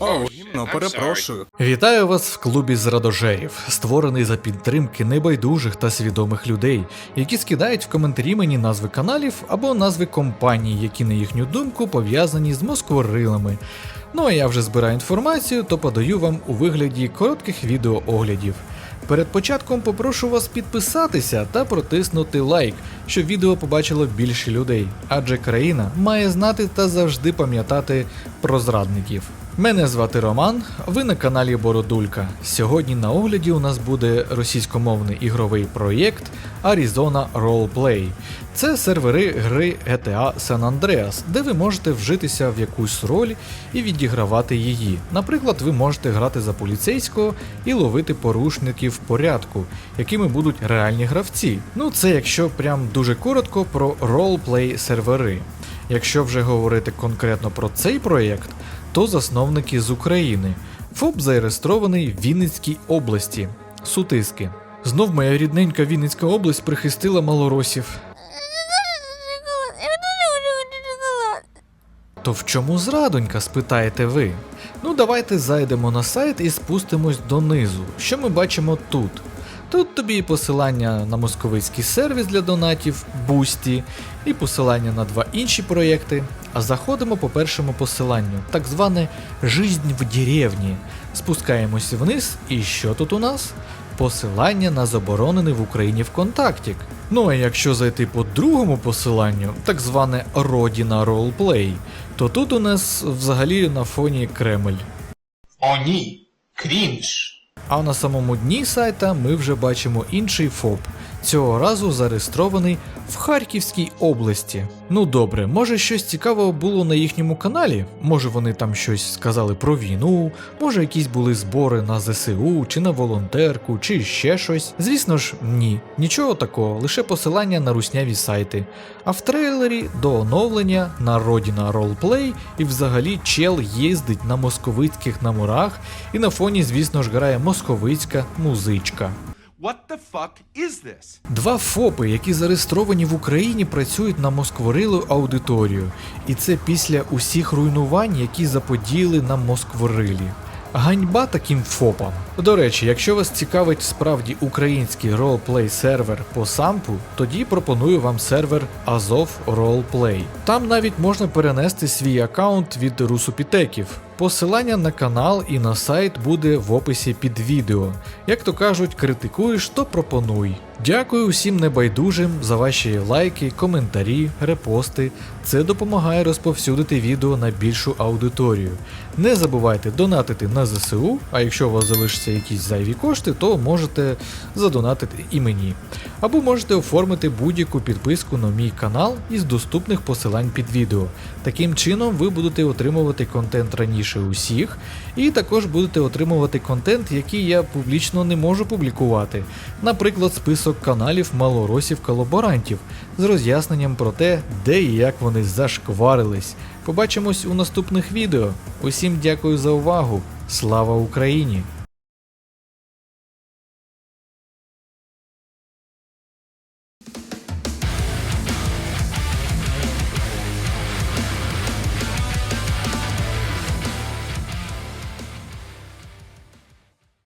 О, гімно, перепрошую. Вітаю вас в клубі зрадожерів, створений за підтримки небайдужих та свідомих людей, які скидають в коментарі мені назви каналів або назви компаній, які, на їхню думку, пов'язані з москворилами. Ну а я вже збираю інформацію, то подаю вам у вигляді коротких відеооглядів. Перед початком попрошу вас підписатися та протиснути лайк, щоб відео побачило більше людей, адже країна має знати та завжди пам'ятати про зрадників. Мене звати Роман, ви на каналі Бородулька. Сьогодні на огляді у нас буде російськомовний ігровий проєкт Arizona Roleplay. Це сервери гри GTA San Andreas, де ви можете вжитися в якусь роль і відігравати її. Наприклад, ви можете грати за поліцейського і ловити порушників порядку, якими будуть реальні гравці. Ну це якщо прям дуже коротко про ролплей сервери. Якщо вже говорити конкретно про цей проєкт, то засновники з України. ФОП зареєстрований в Вінницькій області. Сутиски. Знов моя рідненька Вінницька область прихистила малоросів. То в чому зрадонька, спитаєте ви? Ну давайте зайдемо на сайт і спустимось донизу. Що ми бачимо тут? Тут тобі і посилання на московицький сервіс для донатів Boosty, і посилання на два інші проєкти. А заходимо по першому посиланню, так зване Жизнь в деревні. Спускаємось вниз, і що тут у нас? Посилання на заборонений в Україні ВКонтактік. Ну а якщо зайти по другому посиланню, так зване Родіна Ролплей, то тут у нас взагалі на фоні Кремль. О ні, крінж. А на самому дні сайта ми вже бачимо інший ФОП, цього разу зареєстрований в Харківській області. Ну добре, може щось цікавого було на їхньому каналі? Може вони там щось сказали про війну, може якісь були збори на ЗСУ, чи на волонтерку, чи ще щось. Звісно ж, ні, нічого такого, лише посилання на русняві сайти. А в трейлері до оновлення народіна Ролплей і взагалі чел їздить на московицьких намурах, і на фоні, звісно ж, грає московицька музичка. What the fuck is this? Два ФОПи, які зареєстровані в Україні, працюють на москворилу аудиторію, і це після усіх руйнувань, які заподіяли на москворилі. Ганьба таким ФОПам. До речі, якщо вас цікавить справді український ролплей сервер по сампу, тоді пропоную вам сервер Azov Roleplay. Там навіть можна перенести свій аккаунт від русопітеків. Посилання на канал і на сайт буде в описі під відео. Як то кажуть, критикуєш, то пропонуй. Дякую усім небайдужим за ваші лайки, коментарі, репости. Це допомагає розповсюдити відео на більшу аудиторію. Не забувайте донатити на ЗСУ, а якщо у вас залишаться якісь зайві кошти, то можете задонатити і мені. Або можете оформити будь-яку підписку на мій канал із доступних посилань під відео. Таким чином ви будете отримувати контент раніше усіх, і також будете отримувати контент, який я публічно не можу публікувати. Наприклад, список каналів малоросів колаборантів з роз'ясненням про те, де і як вони зашкварились. Побачимось у наступних відео. Усім дякую за увагу. Слава Україні!